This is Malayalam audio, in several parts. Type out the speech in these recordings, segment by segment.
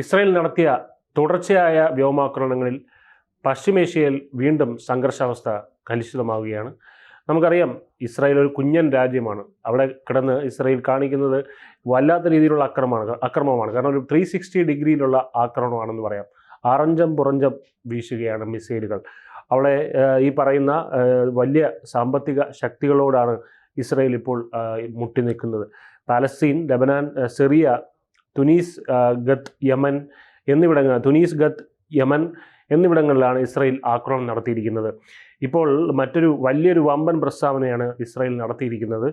ഇസ്രായേൽ നടത്തിയ തുടർച്ചയായ വ്യോമാക്രമണങ്ങളിൽ പശ്ചിമേഷ്യയിൽ വീണ്ടും സംഘർഷാവസ്ഥ കലുഷിതമാവുകയാണ്. നമുക്കറിയാം ഇസ്രായേൽ ഒരു കുഞ്ഞൻ രാജ്യമാണ്. അവിടെ കിടന്ന് ഇസ്രായേൽ കാണിക്കുന്നത് വല്ലാത്ത രീതിയിലുള്ള അക്രമമാണ് അക്രമമാണ്. കാരണം ഒരു ത്രീ സിക്സ്റ്റി ഡിഗ്രിയിലുള്ള ആക്രമണമാണെന്ന് പറയാം. അറഞ്ചം പുറഞ്ചം വീശുകയാണ് മിസൈലുകൾ. അവിടെ ഈ പറയുന്ന വലിയ സാമ്പത്തിക ശക്തികളോടാണ് ഇസ്രായേൽ ഇപ്പോൾ മുട്ടി നിൽക്കുന്നത്. പാലസ്തീൻ ലബനാൻ സിറിയ തുനീസ് ഗത്ത് യമൻ എന്നിവിടങ്ങൾ തുനീസ് ഗത്ത് യമൻ എന്നിവിടങ്ങളിലാണ് ഇസ്രായേൽ ആക്രമണം നടത്തിയിരിക്കുന്നത്. ഇപ്പോൾ മറ്റൊരു വലിയൊരു വമ്പൻ പ്രസ്താവനയാണ് ഇസ്രായേൽ നടത്തിയിരിക്കുന്നത്.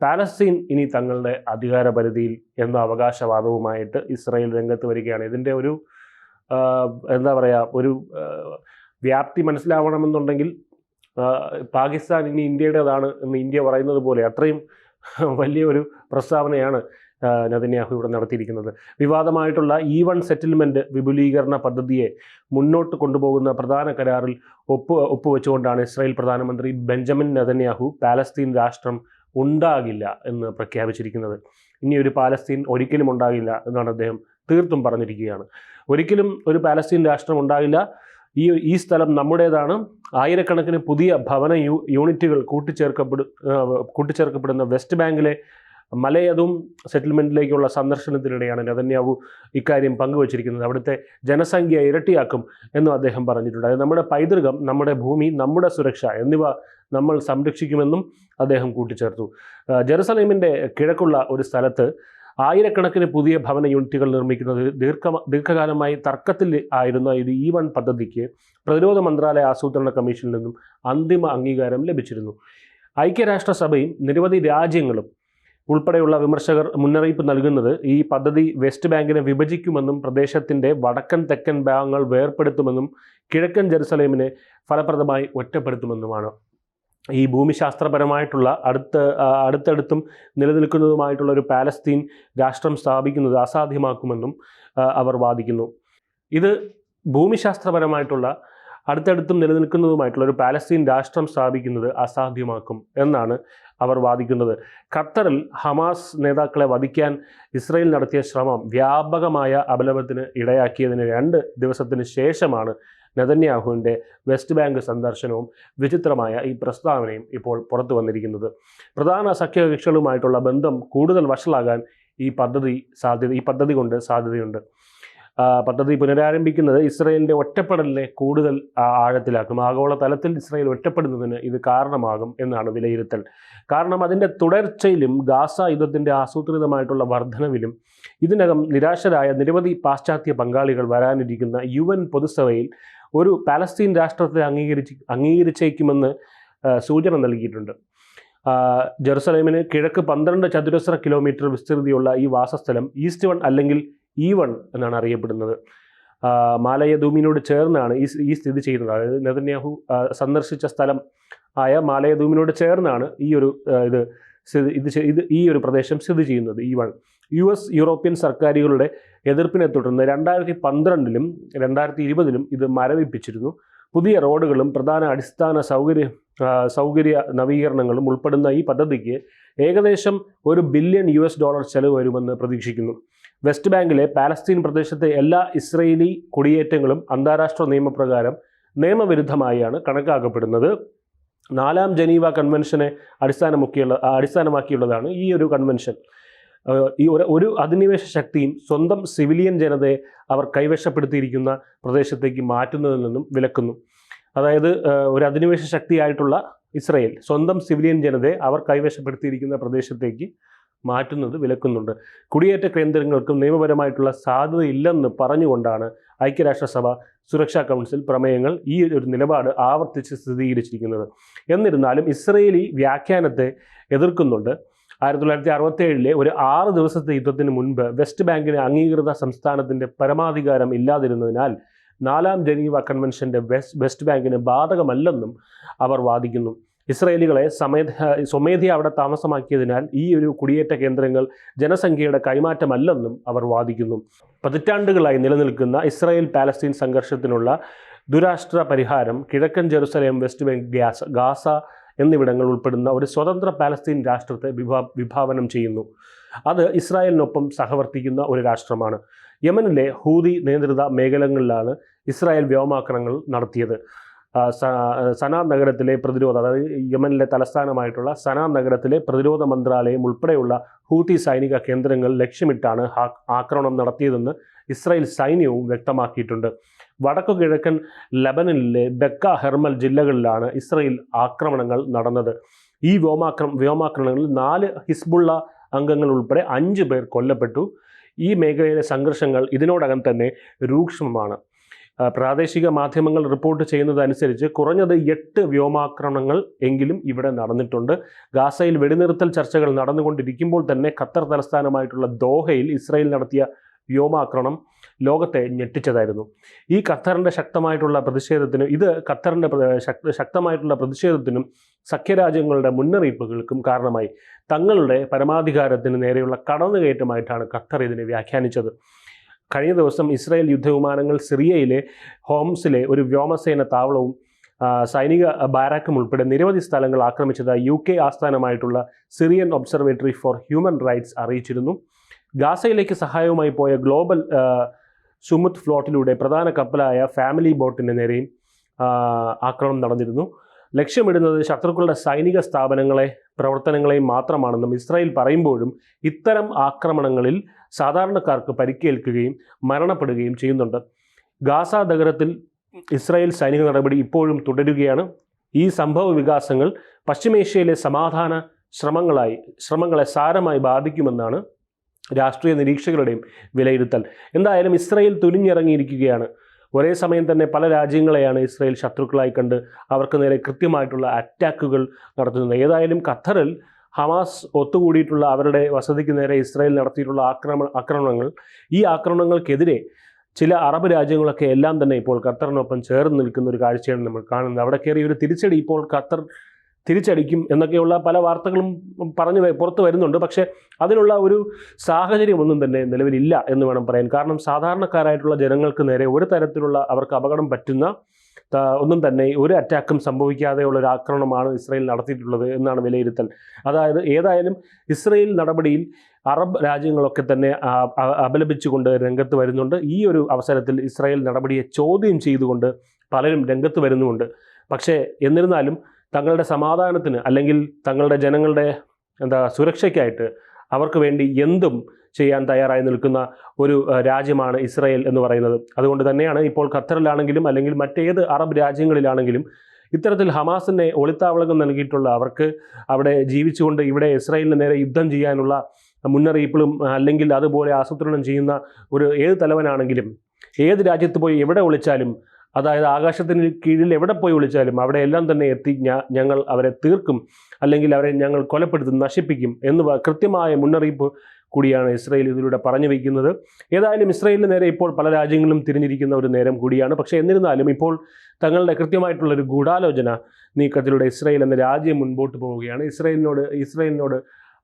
പാലസ്തീൻ ഇനി തങ്ങളുടെ അധികാര പരിധിയിൽ എന്ന അവകാശവാദവുമായിട്ട് ഇസ്രായേൽ രംഗത്ത് വരികയാണ്. ഇതിന്റെ ഒരു എന്താ പറയുക ഒരു വ്യാപ്തി മനസ്സിലാവണമെന്നുണ്ടെങ്കിൽ പാകിസ്ഥാൻ ഇനി ഇന്ത്യയുടേതാണ് എന്ന് ഇന്ത്യ പറയുന്നത് പോലെ അത്രയും വലിയൊരു പ്രസ്താവനയാണ് ആ, നെതന്യാഹു ഇവിടെ നടത്തിയിരിക്കുന്നത്. വിവാദമായിട്ടുള്ള ഈ വൺ സെറ്റിൽമെന്റ് വിപുലീകരണ പദ്ധതിയെ മുന്നോട്ട് കൊണ്ടുപോകുന്ന പ്രധാന കരാറിൽ ഒപ്പ് ഒപ്പുവെച്ചുകൊണ്ടാണ് ഇസ്രായേൽ പ്രധാനമന്ത്രി ബെഞ്ചമിൻ നെതന്യാഹു പാലസ്തീൻ രാഷ്ട്രം ഉണ്ടാകില്ല എന്ന് പ്രഖ്യാപിച്ചിരിക്കുന്നത്. ഇനി ഒരു പാലസ്തീൻ ഒരിക്കലും ഉണ്ടാകില്ല എന്നാണ് അദ്ദേഹം തീർത്തും പറഞ്ഞിരിക്കുകയാണ്. ഒരിക്കലും ഒരു പാലസ്തീൻ രാഷ്ട്രം ഉണ്ടാകില്ല. ഈ ഈ സ്ഥലം നമ്മുടേതാണ്. ആയിരക്കണക്കിന് പുതിയ ഭവന യൂണിറ്റുകൾ കൂട്ടിച്ചേർക്കപ്പെടു കൂട്ടിച്ചേർക്കപ്പെടുന്ന വെസ്റ്റ് ബാങ്കിലെ മലയതും സെറ്റിൽമെന്റിലേക്കുള്ള സന്ദർശനത്തിനിടെയാണ് നെതന്യാവു ഇക്കാര്യം പങ്കുവച്ചിരിക്കുന്നത്. അവിടുത്തെ ജനസംഖ്യ ഇരട്ടിയാക്കും എന്നും അദ്ദേഹം പറഞ്ഞിട്ടുണ്ട്. അത് നമ്മുടെ പൈതൃകം നമ്മുടെ ഭൂമി നമ്മുടെ സുരക്ഷ എന്നിവ നമ്മൾ സംരക്ഷിക്കുമെന്നും അദ്ദേഹം കൂട്ടിച്ചേർത്തു. ജെറുസലേമിന്റെ കിഴക്കുള്ള ഒരു സ്ഥലത്ത് ആയിരക്കണക്കിന് പുതിയ ഭവന യൂണിറ്റുകൾ നിർമ്മിക്കുന്നത് ദീർഘ ദീർഘകാലമായി തർക്കത്തിൽ ആയിരുന്ന ഇത് ഈ വൺ പദ്ധതിക്ക് പ്രതിരോധ മന്ത്രാലയ ആസൂത്രണ കമ്മീഷനിൽ നിന്നും അന്തിമ അംഗീകാരം ലഭിച്ചിരുന്നു. ഐക്യരാഷ്ട്രസഭയും നിരവധി രാജ്യങ്ങളും ഉൾപ്പെടെയുള്ള വിമർശകർ മുന്നറിയിപ്പ് നൽകുന്നത് ഈ പദ്ധതി വെസ്റ്റ് ബാങ്കിനെ വിഭജിക്കുമെന്നും പ്രദേശത്തിന്റെ വടക്കൻ തെക്കൻ ഭാഗങ്ങൾ വേർപ്പെടുത്തുമെന്നും കിഴക്കൻ ജെറുസലേമിനെ ഫലപ്രദമായി ഒറ്റപ്പെടുത്തുമെന്നുമാണ്. ഈ ഭൂമിശാസ്ത്രപരമായിട്ടുള്ള അടുത്ത അടുത്തടുത്തും നിലനിൽക്കുന്നതുമായിട്ടുള്ള ഒരു പാലസ്തീൻ രാഷ്ട്രം സ്ഥാപിക്കുന്നത് അസാധ്യമാക്കുമെന്നും അവർ വാദിക്കുന്നു. ഇത് ഭൂമിശാസ്ത്രപരമായിട്ടുള്ള അടുത്തടുത്തും നിലനിൽക്കുന്നതുമായിട്ടുള്ള ഒരു പാലസ്തീൻ രാഷ്ട്രം സ്ഥാപിക്കുന്നത് അസാധ്യമാക്കും എന്നാണ് അവർ വാദിക്കുന്നത്. ഖത്തറിൽ ഹമാസ് നേതാക്കളെ വധിക്കാൻ ഇസ്രയേൽ നടത്തിയ ശ്രമം വ്യാപകമായ അപലപത്തിന് ഇടയാക്കിയതിന് രണ്ട് ദിവസത്തിന് ശേഷമാണ് നെതന്യാഹുവിന്റെ വെസ്റ്റ് ബാങ്ക് സന്ദർശനവും വിചിത്രമായ ഈ പ്രസ്താവനയും ഇപ്പോൾ പുറത്തു വന്നിരിക്കുന്നത്. പ്രധാന സഖ്യകക്ഷികളുമായിട്ടുള്ള ബന്ധം കൂടുതൽ വഷളാകാൻ ഈ പദ്ധതി സാധ്യത ഈ പദ്ധതി കൊണ്ട് സാധ്യതയുണ്ട്. പദ്ധതി പുനരാരംഭിക്കുന്നത് ഇസ്രയേലിന്റെ ഒറ്റപ്പെടലിനെ കൂടുതൽ ആഴത്തിലാക്കും. ആഗോള തലത്തിൽ ഇസ്രയേൽ ഒറ്റപ്പെടുന്നതിന് ഇത് കാരണമാകും എന്നാണ് വിലയിരുത്തൽ. കാരണം അതിന്റെ തുടർച്ചയിലും ഗാസ യുദ്ധത്തിന്റെ ആസൂത്രിതമായിട്ടുള്ള വർധനവിലും ഇതിനകം നിരാശരായ നിരവധി പാശ്ചാത്യ പങ്കാളികൾ വരാനിരിക്കുന്ന യു എൻ പൊതുസഭയിൽ ഒരു പാലസ്തീൻ രാഷ്ട്രത്തെ അംഗീകരിച്ച് അംഗീകരിച്ചേക്കുമെന്ന് സൂചന നൽകിയിട്ടുണ്ട്. ജെറുസലേമിന് കിഴക്ക് പന്ത്രണ്ട് ചതുരശ്ര കിലോമീറ്റർ വിസ്തൃതിയുള്ള ഈ വാസസ്ഥലം ഈസ്റ്റ് വൺ അല്ലെങ്കിൽ ഈ വൺ എന്നാണ് അറിയപ്പെടുന്നത്. ആ, മാലയദൂമിനോട് ചേർന്നാണ് ഈ ഈ സ്ഥിതി ചെയ്യുന്നത്. അതായത് നെതന്യാഹു സന്ദർശിച്ച സ്ഥലം ആയ മാലയദൂമിനോട് ചേർന്നാണ് ഈ ഒരു ഇത് ഇത് ഇത് ഈ ഒരു പ്രദേശം സ്ഥിതി ചെയ്യുന്നത് ഈ വൺ യു എസ് യൂറോപ്യൻ സർക്കാരുകളുടെ എതിർപ്പിനെ തുടർന്ന് രണ്ടായിരത്തി പന്ത്രണ്ടിലും രണ്ടായിരത്തി ഇരുപതിലും ഇത് മരവിപ്പിച്ചിരുന്നു. പുതിയ റോഡുകളും പ്രധാന അടിസ്ഥാന സൗകര്യ സൗകര്യ നവീകരണങ്ങളും ഉൾപ്പെടുന്ന ഈ പദ്ധതിക്ക് ഏകദേശം ഒരു ബില്യൺ യു ഡോളർ ചെലവ് വരുമെന്ന് പ്രതീക്ഷിക്കുന്നു. വെസ്റ്റ് ബാങ്കിലെ പാലസ്തീൻ പ്രദേശത്തെ എല്ലാ ഇസ്രയേലി കുടിയേറ്റങ്ങളും അന്താരാഷ്ട്ര നിയമപ്രകാരം നിയമവിരുദ്ധമായാണ് കണക്കാക്കപ്പെടുന്നത്. നാലാം ജനീവ കൺവെൻഷനെ അടിസ്ഥാനമാക്കിയുള്ള അടിസ്ഥാനമാക്കിയുള്ളതാണ് ഈ ഒരു കൺവെൻഷൻ. ഈ ഒരു ഒരു അധിനിവേശ ശക്തിയും സ്വന്തം സിവിലിയൻ ജനതയെ അവർ കൈവശപ്പെടുത്തിയിരിക്കുന്ന പ്രദേശത്തേക്ക് മാറ്റുന്നതിൽ നിന്നും വിലക്കുന്നു. അതായത് ഒരു അധിനിവേശ ശക്തിയായിട്ടുള്ള ഇസ്രയേൽ സ്വന്തം സിവിലിയൻ ജനതയെ അവർ കൈവശപ്പെടുത്തിയിരിക്കുന്ന പ്രദേശത്തേക്ക് മാറ്റുന്നത് വിലക്കുന്നുണ്ട്. കുടിയേറ്റ കേന്ദ്രങ്ങൾക്കും നിയമപരമായിട്ടുള്ള സാധ്യതയില്ലെന്ന് പറഞ്ഞുകൊണ്ടാണ് ഐക്യരാഷ്ട്രസഭ സുരക്ഷാ കൗൺസിൽ പ്രമേയങ്ങൾ ഈ ഒരു നിലപാട് ആവർത്തിച്ച് സ്ഥിരീകരിച്ചിരിക്കുന്നത്. എന്നിരുന്നാലും ഇസ്രയേലി വ്യാഖ്യാനത്തെ എതിർക്കുന്നുണ്ട്. ആയിരത്തി തൊള്ളായിരത്തി അറുപത്തേഴിലെ ഒരു ആറ് ദിവസത്തെ യുദ്ധത്തിന് മുൻപ് വെസ്റ്റ് ബാങ്കിന് അംഗീകൃത സംസ്ഥാനത്തിന്റെ പരമാധികാരം ഇല്ലാതിരുന്നതിനാൽ നാലാം ജനീവ കൺവെൻഷന്റെ വെസ്റ്റ് വെസ്റ്റ് ബാങ്കിന് ബാധകമല്ലെന്നും അവർ വാദിക്കുന്നു. ഇസ്രയേലികളെ സമേധ സ്വമേധയ അവിടെ താമസമാക്കിയതിനാൽ ഈ ഒരു കുടിയേറ്റ കേന്ദ്രങ്ങൾ ജനസംഖ്യയുടെ കൈമാറ്റമല്ലെന്നും അവർ വാദിക്കുന്നു. പതിറ്റാണ്ടുകളായി നിലനിൽക്കുന്ന ഇസ്രായേൽ പാലസ്തീൻ സംഘർഷത്തിനുള്ള ദുരാഷ്ട്ര പരിഹാരം കിഴക്കൻ ജെറുസലേം വെസ്റ്റ് ബാങ്ക് ഗ്യാസ് ഗാസ എന്നിവിടങ്ങൾ ഉൾപ്പെടുന്ന ഒരു സ്വതന്ത്ര പാലസ്തീൻ രാഷ്ട്രത്തെ വിഭാ വിഭാവനം ചെയ്യുന്നു. അത് ഇസ്രായേലിനൊപ്പം സഹവർത്തിക്കുന്ന ഒരു രാഷ്ട്രമാണ്. യമനിലെ ഹൂതി നിയന്ത്രിത മേഖലകളിലാണ് ഇസ്രായേൽ വ്യോമാക്രമണങ്ങൾ നടത്തിയത്. സനാ നഗരത്തിലെ പ്രതിരോധ അതായത് യമനിലെ തലസ്ഥാനമായിട്ടുള്ള സനാ നഗരത്തിലെ പ്രതിരോധ മന്ത്രാലയം ഉൾപ്പെടെയുള്ള ഹൂതി സൈനിക കേന്ദ്രങ്ങൾ ലക്ഷ്യമിട്ടാണ് ആക്രമണം നടത്തിയതെന്ന് ഇസ്രായേൽ സൈന്യവും വ്യക്തമാക്കിയിട്ടുണ്ട്. വടക്കു കിഴക്കൻ ലബനനിലെ ബെക്ക ഹെർമൽ ജില്ലകളിലാണ് ഇസ്രായേൽ ആക്രമണങ്ങൾ നടന്നത്. ഈ വ്യോമാക്രമ വ്യോമാക്രമണങ്ങളിൽ നാല് ഹിസ്ബുള്ള അംഗങ്ങൾ ഉൾപ്പെടെ അഞ്ച് പേർ കൊല്ലപ്പെട്ടു. ഈ മേഖലയിലെ സംഘർഷങ്ങൾ ഇതിനോടകം തന്നെ രൂക്ഷമാണ്. പ്രാദേശിക മാധ്യമങ്ങൾ റിപ്പോർട്ട് ചെയ്യുന്നതനുസരിച്ച് കുറഞ്ഞത് എട്ട് വ്യോമാക്രമണങ്ങൾ എങ്കിലും ഇവിടെ നടന്നിട്ടുണ്ട്. ഗാസയിൽ വെടിനിർത്തൽ ചർച്ചകൾ നടന്നുകൊണ്ടിരിക്കുമ്പോൾ തന്നെ ഖത്തർ തലസ്ഥാനമായിട്ടുള്ള ദോഹയിൽ ഇസ്രായേൽ നടത്തിയ വ്യോമാക്രമണം ലോകത്തെ ഞെട്ടിച്ചതായിരുന്നു. ഈ ഖത്തറിന്റെ ശക്തമായിട്ടുള്ള പ്രതിഷേധത്തിനും ഇത് ഖത്തറിന്റെ ശക്തമായിട്ടുള്ള പ്രതിഷേധത്തിനും സഖ്യരാജ്യങ്ങളുടെ മുന്നറിയിപ്പുകൾക്കും കാരണമായി. തങ്ങളുടെ പരമാധികാരത്തിന് നേരെയുള്ള കടന്നുകയറ്റമായിട്ടാണ് ഖത്തർ ഇതിനെ വ്യാഖ്യാനിച്ചത്. കഴിഞ്ഞ ദിവസം ഇസ്രായേൽ യുദ്ധവിമാനങ്ങൾ സിറിയയിലെ ഹോംസിലെ ഒരു വ്യോമസേന താവളവും സൈനിക ബാരാക്കും ഉൾപ്പെടെ നിരവധി സ്ഥലങ്ങൾ ആക്രമിച്ചതായി U K ആസ്ഥാനമായിട്ടുള്ള Syrian Observatory for Human Rights അറിയിച്ചിരുന്നു. ഗാസയിലേക്ക് സഹായവുമായി പോയ ഗ്ലോബൽ സുമുത്ത് സുമുത് ഫ്ലോട്ടിലൂടെ പ്രധാന കപ്പലായ ഫാമിലി ബോട്ടിന് നേരെയും ആക്രമണം നടന്നിരുന്നു. ലക്ഷ്യമിടുന്നത് ശത്രുക്കളുടെ സൈനിക സ്ഥാപനങ്ങളെ പ്രവർത്തനങ്ങളെയും മാത്രമാണെന്നും ഇസ്രായേൽ പറയുമ്പോഴും ഇത്തരം ആക്രമണങ്ങളിൽ സാധാരണക്കാർക്ക് പരിക്കേൽക്കുകയും മരണപ്പെടുകയും ചെയ്യുന്നുണ്ട്. ഗാസ നഗരത്തിൽ ഇസ്രായേൽ സൈനിക നടപടി ഇപ്പോഴും തുടരുകയാണ്. ഈ സംഭവ വികാസങ്ങൾ പശ്ചിമേഷ്യയിലെ സമാധാന ശ്രമങ്ങളായി ശ്രമങ്ങളെ സാരമായി ബാധിക്കുമെന്നാണ് രാഷ്ട്രീയ നിരീക്ഷകരുടെയും വിലയിരുത്തൽ. എന്തായാലും ഇസ്രായേൽ തുനിഞ്ഞിറങ്ങിയിരിക്കുകയാണ്. ഒരേ സമയം തന്നെ പല രാജ്യങ്ങളെയാണ് ഇസ്രയേൽ ശത്രുക്കളായി കണ്ട് അവർക്ക് നേരെ കൃത്യമായിട്ടുള്ള അറ്റാക്കുകൾ നടത്തുന്നത്. ഏതായാലും ഖത്തറിൽ ഹമാസ് ഒത്തുകൂടിയിട്ടുള്ള അവരുടെ വസതിക്ക് നേരെ ഇസ്രയേൽ നടത്തിയിട്ടുള്ള ആക്രമ ആക്രമണങ്ങൾ. ഈ ആക്രമണങ്ങൾക്കെതിരെ ചില അറബ് രാജ്യങ്ങളൊക്കെ എല്ലാം തന്നെ ഇപ്പോൾ ഖത്തറിനൊപ്പം ചേർന്ന് നിൽക്കുന്ന ഒരു കാഴ്ചയാണ് നമ്മൾ കാണുന്നത്. അവിടെ കയറി ഒരു തിരിച്ചടി ഇപ്പോൾ ഖത്തർ തിരിച്ചടിക്കും എന്നൊക്കെയുള്ള പല വാർത്തകളും പറഞ്ഞു പുറത്ത് വരുന്നുണ്ട്. പക്ഷേ അതിനുള്ള ഒരു സാഹചര്യമൊന്നും തന്നെ നിലവിലില്ല എന്ന് വേണം പറയാൻ. കാരണം സാധാരണക്കാരായിട്ടുള്ള ജനങ്ങൾക്ക് നേരെ ഒരു തരത്തിലുള്ള അവർക്ക് അപകടം പറ്റുന്ന ഒന്നും തന്നെ ഒരു അറ്റാക്കും സംഭവിക്കാതെയുള്ള ഒരു ആക്രമണമാണ് ഇസ്രയേൽ നടത്തിയിട്ടുള്ളത് എന്നാണ് വിലയിരുത്തൽ. അതായത് ഏതായാലും ഇസ്രയേൽ നടപടിയിൽ അറബ് രാജ്യങ്ങളൊക്കെ തന്നെ അപലപിച്ചുകൊണ്ട് രംഗത്ത് വരുന്നുണ്ട്. ഈ ഒരു അവസരത്തിൽ ഇസ്രായേൽ നടപടിയെ ചോദ്യം ചെയ്തുകൊണ്ട് പലരും രംഗത്ത് വരുന്നുമുണ്ട്. പക്ഷേ എന്നിരുന്നാലും തങ്ങളുടെ സമാധാനത്തിന് അല്ലെങ്കിൽ തങ്ങളുടെ ജനങ്ങളുടെ എന്താ സുരക്ഷയ്ക്കായിട്ട് അവർക്ക് വേണ്ടി എന്തും ചെയ്യാൻ തയ്യാറായി നിൽക്കുന്ന ഒരു രാജ്യമാണ് ഇസ്രായേൽ എന്ന് പറയുന്നത്. അതുകൊണ്ട് തന്നെയാണ് ഇപ്പോൾ ഖത്തറിലാണെങ്കിലും അല്ലെങ്കിൽ മറ്റേത് അറബ് രാജ്യങ്ങളിലാണെങ്കിലും ഇത്തരത്തിൽ ഹമാസിനെ ഒളിത്താവളകം നൽകിയിട്ടുള്ള അവർക്ക് അവിടെ ജീവിച്ചുകൊണ്ട് ഇവിടെ ഇസ്രായേലിന് നേരെ യുദ്ധം ചെയ്യാനുള്ള മുന്നറിയിപ്പുകളും അല്ലെങ്കിൽ അതുപോലെ ആസൂത്രണം ചെയ്യുന്ന ഒരു ഏത് തലവനാണെങ്കിലും ഏത് രാജ്യത്ത് പോയി എവിടെ ഒളിച്ചാലും അതായത് ആകാശത്തിന് കീഴിൽ എവിടെ പോയി വിളിച്ചാലും അവിടെ എല്ലാം തന്നെ എത്തി ഞങ്ങൾ അവരെ തീർക്കും അല്ലെങ്കിൽ അവരെ ഞങ്ങൾ കൊലപ്പെടുത്തും നശിപ്പിക്കും എന്ന് കൃത്യമായ മുന്നറിയിപ്പ് കൂടിയാണ് ഇസ്രയേൽ ഇതിലൂടെ പറഞ്ഞു വയ്ക്കുന്നത് ഏതായാലും ഇസ്രയേലിന് നേരെ ഇപ്പോൾ പല രാജ്യങ്ങളും തിരിഞ്ഞിരിക്കുന്ന ഒരു നേരം കൂടിയാണ്. പക്ഷേ എന്നിരുന്നാലും ഇപ്പോൾ തങ്ങളുടെ കൃത്യമായിട്ടുള്ള ഒരു ഗൂഢാലോചന നീക്കത്തിലൂടെ ഇസ്രയേൽ എന്ന രാജ്യം മുൻപോട്ട് പോവുകയാണ്. ഇസ്രയേലിനോട് ഇസ്രയേലിനോട്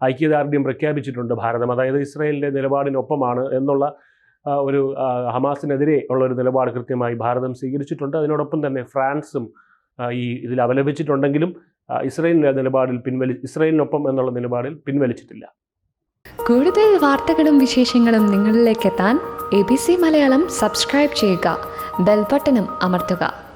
ഐക്യദാർഢ്യം പ്രഖ്യാപിച്ചിട്ടുണ്ട് ഭാരതം. അതായത് ഇസ്രയേലിന്റെ നിലപാടിനൊപ്പമാണ് എന്നുള്ള ഒരു ഹമാസിനെതിരെ ഉള്ള ഒരു നിലപാട് കൃത്യമായി ഭാരതം സ്വീകരിച്ചിട്ടുണ്ട്. അതിനോടൊപ്പം തന്നെ ഫ്രാൻസും ഈ ഇതിൽ അപലപിച്ചിട്ടുണ്ടെങ്കിലും ഇസ്രയേലിന്റെ ഇസ്രായേലിന്റെ നിലപാടിൽ പിൻവലി ഇസ്രയേലിനൊപ്പം എന്നുള്ള നിലപാടിൽ പിൻവലിച്ചിട്ടില്ല. കൂടുതൽ വാർത്തകളും വിശേഷങ്ങളും നിങ്ങളിലേക്ക് എത്താൻ A B C Malayalam subscribe ചെയ്യുക. ബെൽബട്ടനും അമർത്തുക.